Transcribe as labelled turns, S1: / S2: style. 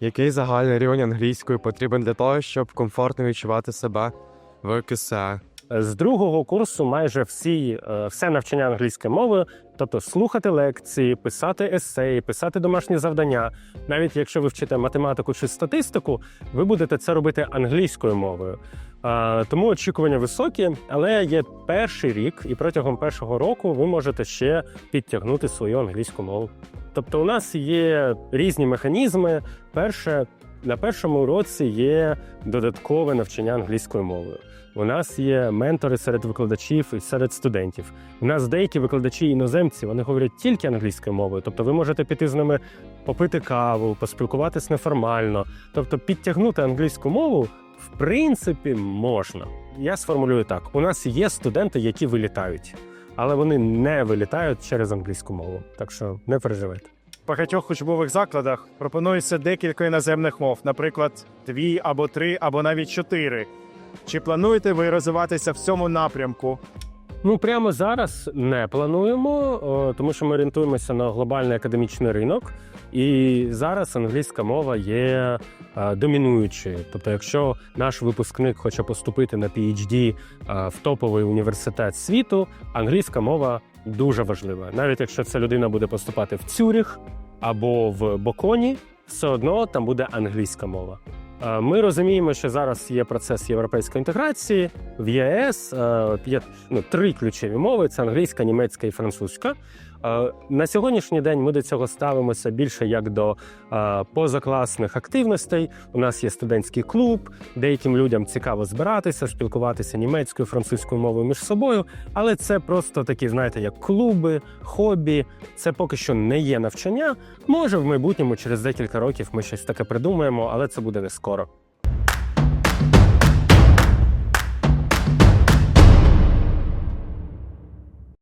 S1: Який загальний рівень англійської потрібен для того, щоб комфортно відчувати себе в КСЕ?
S2: З другого курсу майже всі, е, все навчання англійської мови, тобто слухати лекції, писати есеї, писати домашні завдання. Навіть якщо ви вчите математику чи статистику, ви будете це робити англійською мовою. Е, Тому очікування високі, але є перший рік, і протягом першого року ви можете ще підтягнути свою англійську мову. Тобто, у нас є різні механізми. Перше, на першому уроці є додаткове навчання англійською мовою. У нас є ментори серед викладачів і серед студентів. У нас деякі викладачі іноземці вони говорять тільки англійською мовою. Тобто, ви можете піти з ними попити каву, поспілкуватись неформально. Тобто, підтягнути англійську мову в принципі можна. Я сформулюю так: у нас є студенти, які вилітають, але вони не вилітають через англійську мову. Так що не переживайте.
S3: В багатьох учбових закладах пропонується декілька іноземних мов, наприклад, дві або три, або навіть чотири. Чи плануєте ви розвиватися в цьому напрямку?
S2: Ну прямо зараз не плануємо, тому що ми орієнтуємося на глобальний академічний ринок, і зараз англійська мова є е, домінуючою. Тобто, якщо наш випускник хоче поступити на PhD е, в топовий університет світу, англійська мова дуже важлива. Навіть якщо ця людина буде поступати в Цюріх або в Боконі, все одно там буде англійська мова. Е, Ми розуміємо, що зараз є процес європейської інтеграції в ЄС. е, Є ну, три ключові мови: це англійська, німецька і французька. Е, На сьогоднішній день ми до цього ставимося більше як до е, позакласних активностей. У нас є студентський клуб, деяким людям цікаво збиратися, спілкуватися німецькою, французькою мовою між собою. Але це просто такі, знаєте, як клуби, хобі. Це поки що не є навчання. Може, в майбутньому, через декілька років, ми щось таке придумаємо, але це буде не скоро.